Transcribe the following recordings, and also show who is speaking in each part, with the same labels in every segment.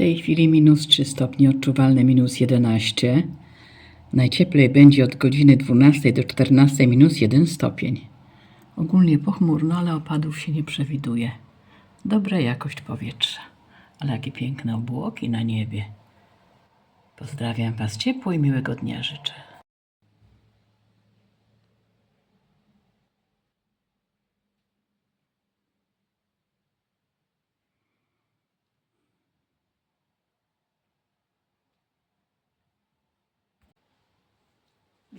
Speaker 1: tej chwili minus 3 stopnie, odczuwalne minus 11. Najcieplej będzie od godziny 12 do 14 minus 1 stopień. Ogólnie pochmurno, ale opadów się nie przewiduje. Dobra jakość powietrza. Ale jakie piękne obłoki na niebie. Pozdrawiam Was ciepło i miłego dnia życzę.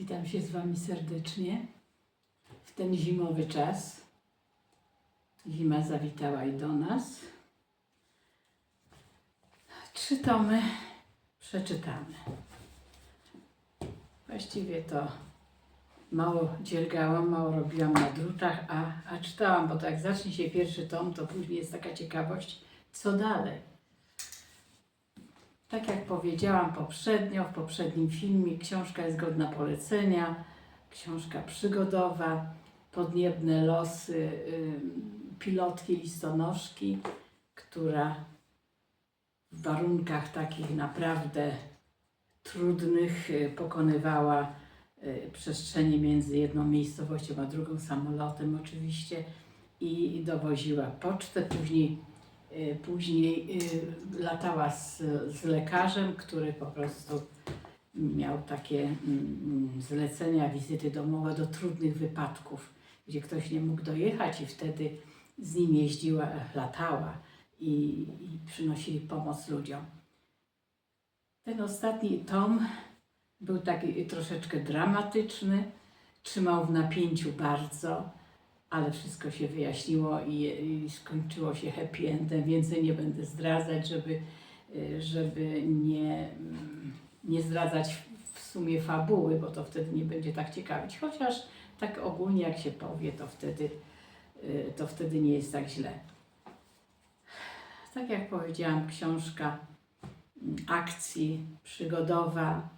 Speaker 1: Witam się z Wami serdecznie w ten zimowy czas. Zima zawitała i do nas. Trzy tomy przeczytamy. Właściwie to mało dziergałam, mało robiłam na drutach, a, a czytałam, bo tak zacznie się pierwszy tom, to później jest taka ciekawość, co dalej. Tak jak powiedziałam poprzednio, w poprzednim filmie, książka jest godna polecenia. Książka przygodowa, podniebne losy pilotki listonoszki, która w warunkach takich naprawdę trudnych y, pokonywała y, przestrzenie między jedną miejscowością a drugą samolotem oczywiście i dowoziła pocztę. Później Później y, latała z, z lekarzem, który po prostu miał takie mm, mm, zlecenia, wizyty domowe do trudnych wypadków, gdzie ktoś nie mógł dojechać i wtedy z nim jeździła, latała i, i przynosili pomoc ludziom. Ten ostatni tom był taki troszeczkę dramatyczny, trzymał w napięciu bardzo ale wszystko się wyjaśniło i, i skończyło się happy endem. Więcej nie będę zdradzać, żeby, y, żeby nie, mm, nie zdradzać w sumie fabuły, bo to wtedy nie będzie tak ciekawić. Chociaż tak ogólnie jak się powie, to wtedy, y, to wtedy nie jest tak źle. Tak jak powiedziałam, książka mm, akcji przygodowa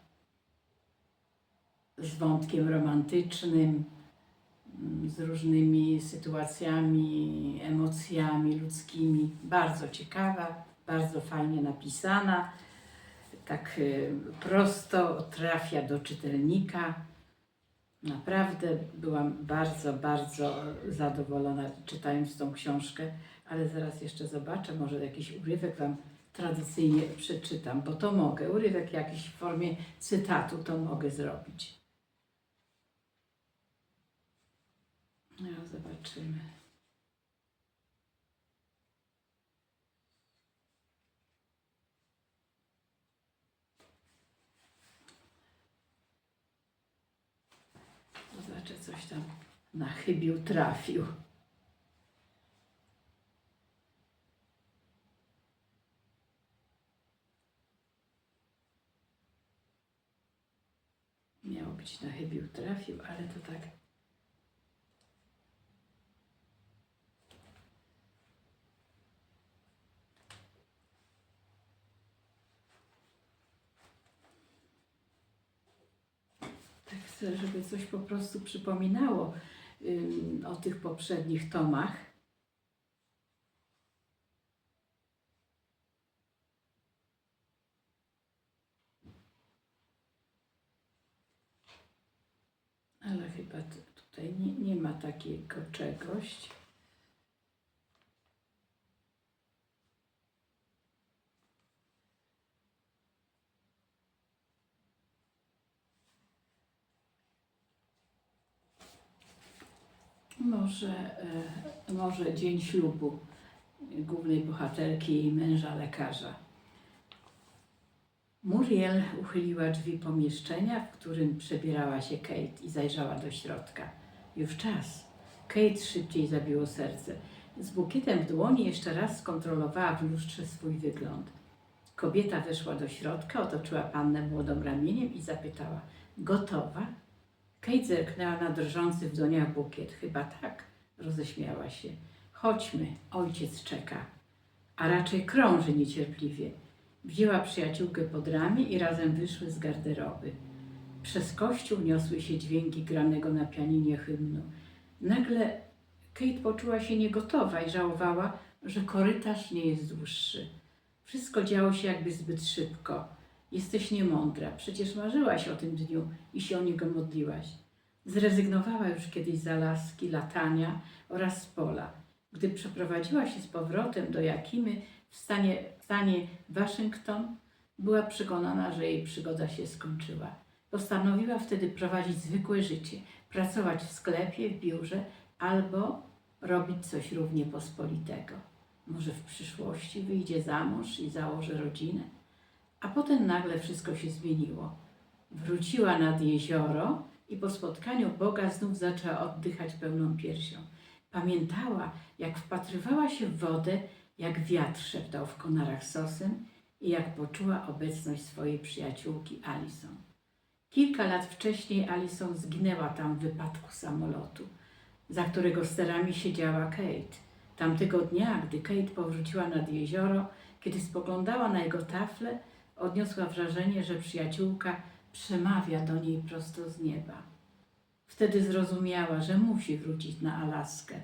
Speaker 1: z wątkiem romantycznym, z różnymi sytuacjami, emocjami ludzkimi. Bardzo ciekawa, bardzo fajnie napisana, tak y, prosto trafia do czytelnika. Naprawdę byłam bardzo, bardzo zadowolona czytając tą książkę, ale zaraz jeszcze zobaczę, może jakiś urywek Wam tradycyjnie przeczytam, bo to mogę. Urywek jakiś w formie cytatu to mogę zrobić. No, zobaczymy. Zobaczę, coś tam na chybił trafił. Miało być na chybił trafił, ale to tak Tak chcę, żeby coś po prostu przypominało o tych poprzednich tomach. Ale chyba tutaj nie, nie ma takiego czegoś. Może, e, może dzień ślubu głównej bohaterki i męża lekarza. Muriel uchyliła drzwi pomieszczenia, w którym przebierała się Kate i zajrzała do środka. Już czas. Kate szybciej zabiło serce. Z bukietem w dłoni jeszcze raz skontrolowała w lustrze swój wygląd. Kobieta weszła do środka, otoczyła pannę młodą ramieniem i zapytała: Gotowa? Kate zerknęła na drżący w dłoniach bukiet. Chyba tak, roześmiała się. Chodźmy, ojciec czeka. A raczej krąży niecierpliwie. Wzięła przyjaciółkę pod ramię i razem wyszły z garderoby. Przez kościół niosły się dźwięki granego na pianinie hymnu. Nagle Kate poczuła się niegotowa i żałowała, że korytarz nie jest dłuższy. Wszystko działo się jakby zbyt szybko. Jesteś niemądra, przecież marzyłaś o tym dniu i się o niego modliłaś. Zrezygnowała już kiedyś z Alaski, latania oraz z pola. Gdy przeprowadziła się z powrotem do Jakimy w stanie, w stanie Waszyngton, była przekonana, że jej przygoda się skończyła. Postanowiła wtedy prowadzić zwykłe życie, pracować w sklepie, w biurze albo robić coś równie pospolitego. Może w przyszłości wyjdzie za mąż i założy rodzinę. A potem nagle wszystko się zmieniło. Wróciła nad jezioro i po spotkaniu Boga znów zaczęła oddychać pełną piersią. Pamiętała, jak wpatrywała się w wodę, jak wiatr szeptał w konarach sosem i jak poczuła obecność swojej przyjaciółki Alison. Kilka lat wcześniej Alison zginęła tam w wypadku samolotu, za którego sterami siedziała Kate. Tamtego dnia, gdy Kate powróciła nad jezioro, kiedy spoglądała na jego taflę, odniosła wrażenie, że przyjaciółka przemawia do niej prosto z nieba. Wtedy zrozumiała, że musi wrócić na Alaskę.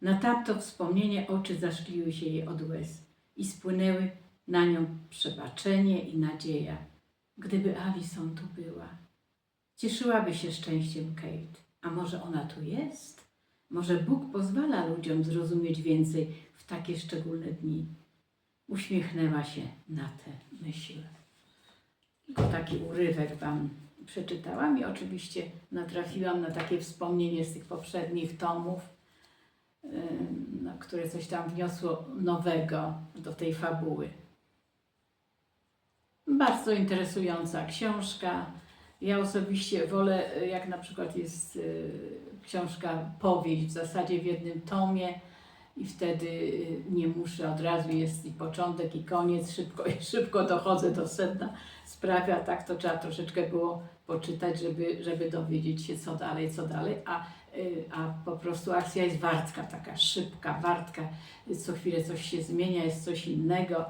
Speaker 1: Na tamto wspomnienie oczy zaszkliły się jej od łez i spłynęły na nią przebaczenie i nadzieja. Gdyby Alison tu była, cieszyłaby się szczęściem Kate. A może ona tu jest? Może Bóg pozwala ludziom zrozumieć więcej w takie szczególne dni? Uśmiechnęła się na tę myśl. Tylko taki urywek Wam przeczytałam i oczywiście natrafiłam na takie wspomnienie z tych poprzednich tomów, no, które coś tam wniosło nowego do tej fabuły. Bardzo interesująca książka. Ja osobiście wolę, jak na przykład jest y, książka powieść w zasadzie w jednym tomie i wtedy y, nie muszę, od razu jest i początek i koniec, szybko, szybko dochodzę do sedna sprawy, a tak to trzeba troszeczkę było poczytać, żeby, żeby dowiedzieć się co dalej, co dalej, a, y, a po prostu akcja jest wartka, taka szybka, wartka, co chwilę coś się zmienia, jest coś innego.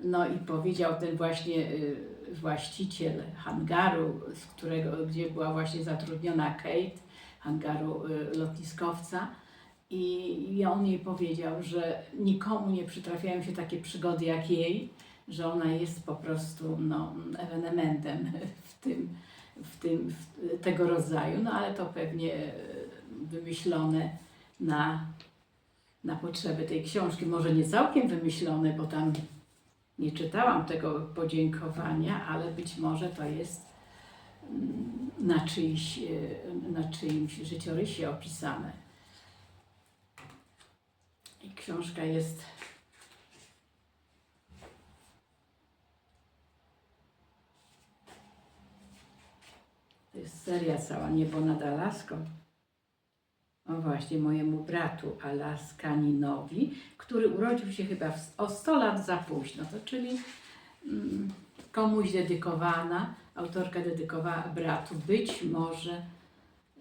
Speaker 1: No i powiedział ten właśnie y, właściciel hangaru, z którego, gdzie była właśnie zatrudniona Kate, hangaru lotniskowca. I, on jej powiedział, że nikomu nie przytrafiają się takie przygody jak jej, że ona jest po prostu no, ewenementem w tym, w tym w tego rodzaju, no ale to pewnie e, wymyślone na, na potrzeby tej książki. Może nie całkiem wymyślone, bo tam nie czytałam tego podziękowania, ale być może to jest mm, na czyjś, e, na czyimś życiorysie opisane. I książka jest To jest seria cała Niebo nad Alaską. O właśnie, mojemu bratu Alaskaninowi, który urodził się chyba w, o 100 lat za późno, to czyli mm, komuś dedykowana, autorka dedykowała bratu. Być może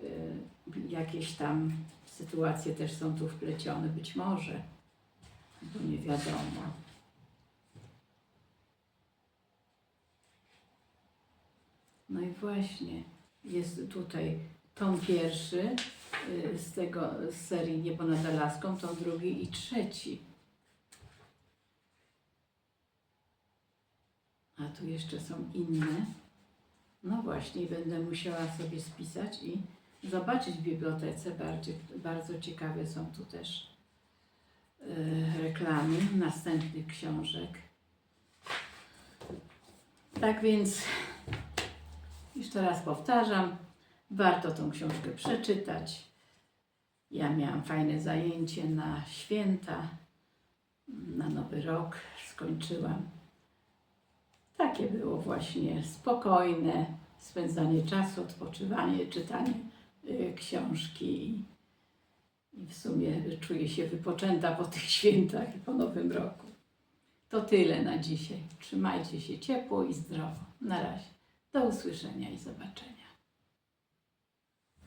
Speaker 1: y, jakieś tam sytuacje też są tu wplecione, być może, bo nie wiadomo. No i właśnie jest tutaj tom pierwszy y, z tego z serii Niebo nad Alaską, tom drugi i trzeci. A tu jeszcze są inne. No właśnie, będę musiała sobie spisać i zobaczyć w bibliotece. Bardzo, bardzo ciekawe są tu też y, reklamy następnych książek. Tak więc jeszcze raz powtarzam, warto tą książkę przeczytać. Ja miałam fajne zajęcie na święta, na Nowy Rok skończyłam. Takie było właśnie spokojne spędzanie czasu, odpoczywanie, czytanie książki i, i w sumie czuję się wypoczęta po tych świętach i po Nowym Roku. To tyle na dzisiaj. Trzymajcie się ciepło i zdrowo. Na razie. Do usłyszenia i zobaczenia.